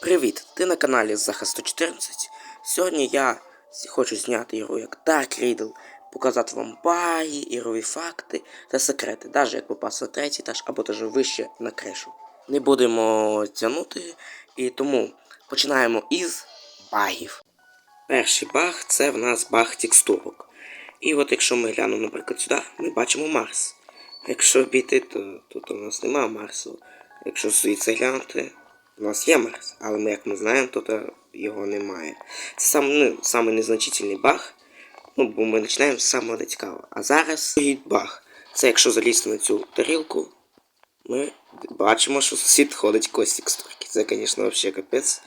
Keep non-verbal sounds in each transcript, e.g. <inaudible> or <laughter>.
Привіт! Ти на каналі Захист 114. Сьогодні я хочу зняти ігру як Dark Riddle, показати вам баги, ігрові факти та секрети, навіть як попасти на третій етаж або даже вище на кришу. Не будемо тягнути, і тому починаємо із багів. Перший баг це в нас баг текстурок. І от якщо ми глянемо, наприклад, сюди, ми бачимо Марс. Якщо обійти, то тут у нас немає Марсу. Якщо звідси глянути, у нас є Марс, але ми, як ми знаємо, тут е, його немає. Це сам, ну, самий незначительний баг. Ну, бо ми починаємо з самого нецікавого. А зараз другий баг. Це якщо залізти на цю тарілку, ми бачимо, що сусід ходить кості текстурки. Це, звісно, взагалі капець.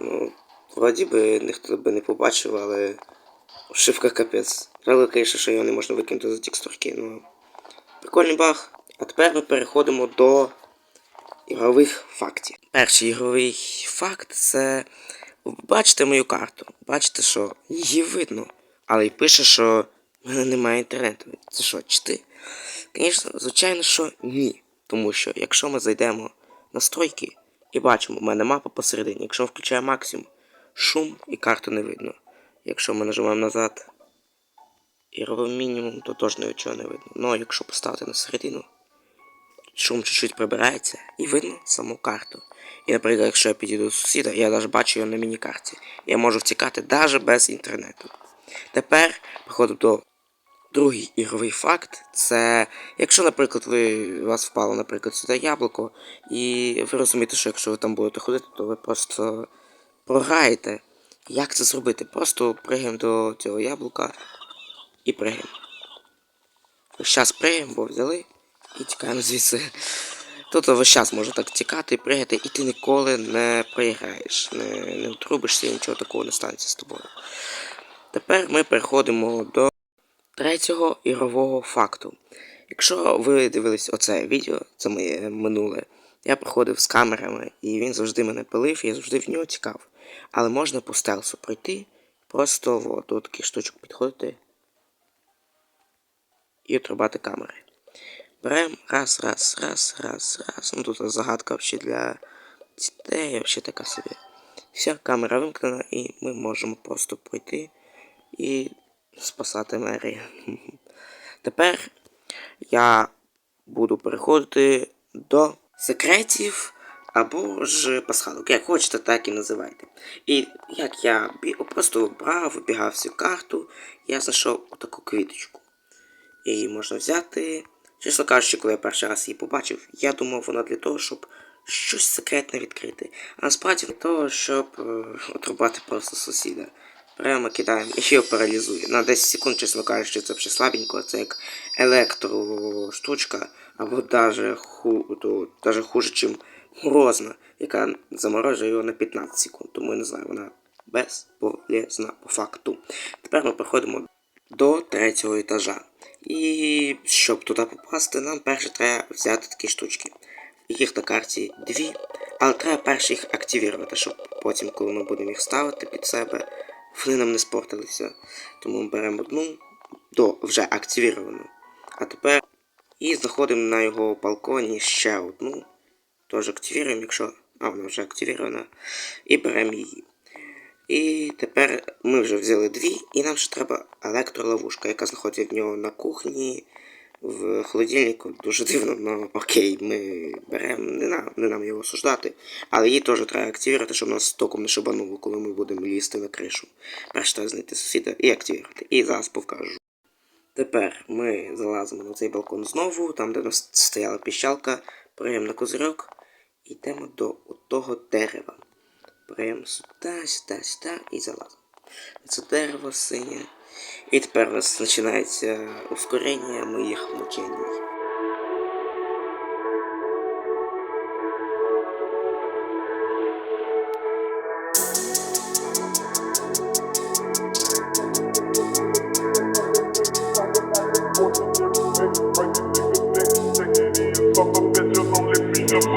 Ну, вроді би ніхто би не побачив, але шибка капець. Правда, звісно, що його не можна викинути за текстурки, ну. Прикольний баг. А тепер ми переходимо до ігрових фактів. Перший ігровий факт це. Бачите мою карту. Бачите, що її видно. Але й пише, що в мене немає інтернету. Це що, чти? Звісно, звичайно, що ні. Тому що якщо ми зайдемо в настройки і бачимо, у мене мапа посередині. Якщо ми включаємо максимум, шум і карту не видно. Якщо ми нажимаємо назад і робимо мінімум, то теж нічого не видно. Ну а якщо поставити на середину, шум чуть-чуть прибирається і видно саму карту. І, наприклад, якщо я підійду до сусіда, я навіть бачу його на міні-карті. Я можу втікати навіть без інтернету. Тепер приходимо до другий ігровий факт. Це якщо, наприклад, ви у вас впало, наприклад, сюди яблуко, і ви розумієте, що якщо ви там будете ходити, то ви просто програєте. Як це зробити? Просто пригаємо до цього яблука і пригаємо. Час пригаємо, бо взяли і тікаємо звідси. Тут весь час може так тікати і пригати, і ти ніколи не програєш, не, не втрубишся і нічого такого не станеться з тобою. Тепер ми переходимо до третього ігрового факту. Якщо ви дивились оце відео, це моє минуле, я проходив з камерами, і він завжди мене пилив, я завжди в нього тікав. Але можна по стелсу пройти, просто до таких штучок підходити і отрубати камери. Берем раз, раз, раз, раз, раз. Ну тут загадка вообще для дітей, вообще така собі. Вся камера вимкнена і ми можемо просто пройти і спасати Мері. <laughs> Тепер я буду переходити до секретів або ж пасхалок. Як хочете, так і називайте. І як я просто брав, вибігав всю карту, я знайшов таку квіточку. Її можна взяти. Чесно кажучи, коли я перший раз її побачив, я думав, вона для того, щоб щось секретне відкрити. А насправді для того, щоб е, отрубати просто сусіда. Прямо кидаємо і його паралізує. На 10 секунд, чесно кажучи, це вже слабенько, це як електроштучка, або даже, ху, хуже, чим грозна, яка заморожує його на 15 секунд. Тому я не знаю, вона безполезна по факту. Тепер ми переходимо до третього етажа. І щоб туди попасти, нам перше треба взяти такі штучки. Їх на карті дві, але треба перше їх активувати, щоб потім, коли ми будемо їх ставити під себе, вони нам не спортилися. Тому ми беремо одну до вже активіровану. А тепер і знаходимо на його балконі ще одну. Теж активіруємо, якщо. А, вона вже активірована. І беремо її. І тепер ми вже взяли дві, і нам ще треба електроловушка, яка знаходиться в нього на кухні, в холодильнику. Дуже дивно, але окей, ми беремо, не нам, не нам його осуждати. Але її теж треба активувати, щоб нас током не шибануло, коли ми будемо лізти на кришу. Перше треба знайти сусіда і активувати. І зараз покажу. Тепер ми залазимо на цей балкон знову, там де у нас стояла піщалка, приємо на козирьок йдемо до того дерева. Беремо сюди, сюди, сюди і залазимо. Це дерево синє. І тепер у нас починається ускорення моїх мучень.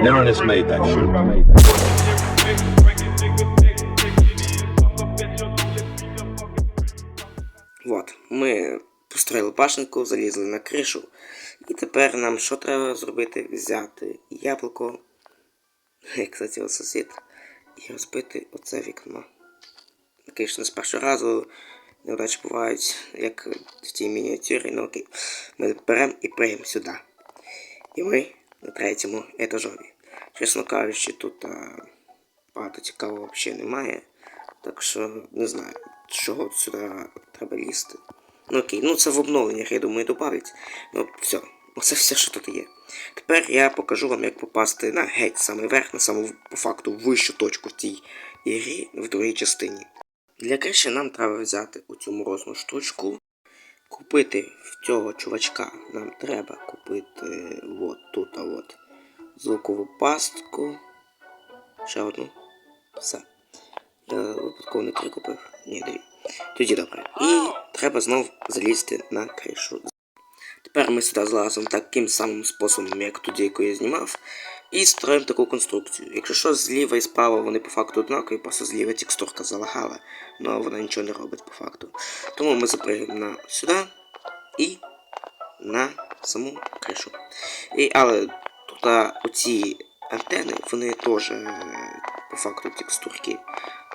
Darren has made that shit. От, ми построїли башенку, залізли на кришу. І тепер нам що треба зробити? Взяти яблуко. Кстати, от сусід. і розбити оце вікно. Звісно, з першого разу неудачі бувають, як в тій мініатюрі, ну окей. Ми беремо і приємо сюди. І ми на третьому етажові. Чесно кажучи, тут а, багато цікавого взагалі немає. Так що не знаю, чого сюди треба лізти. Ну окей, ну це в обновленнях, я думаю, добавлять. Ну все, оце все, що тут є. Тепер я покажу вам, як попасти на геть самий верх, на саму по факту вищу точку в цій ігрі в другій частині. Для криші нам треба взяти оцю морозну штучку, купити в цього чувачка. Нам треба купити от тут, а от звукову пастку. Ще одну. Все. Я випадково не три купив. Ні, дві. Тоді добре. І треба знов залізти на кришу. Тепер ми сюди злазимо таким самим способом, як тоді, яку я знімав, і строїмо таку конструкцію. Якщо що, зліва і справа вони по факту однакові, просто зліва текстурка залагала, але вона нічого не робить по факту. Тому ми запрыгаємо на сюди і на саму кришу. І, але тут оці антени, вони теж е, по факту текстурки.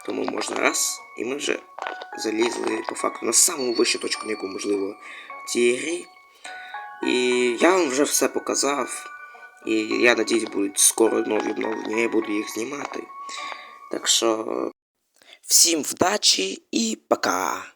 Тому можна раз, і ми вже залізли по факту на саму вищу точку, на яку можливо цій грі. І я вам вже все показав. І я надіюсь, будуть скоро нові обновлення, я буду їх знімати. Так що всім вдачі і пока!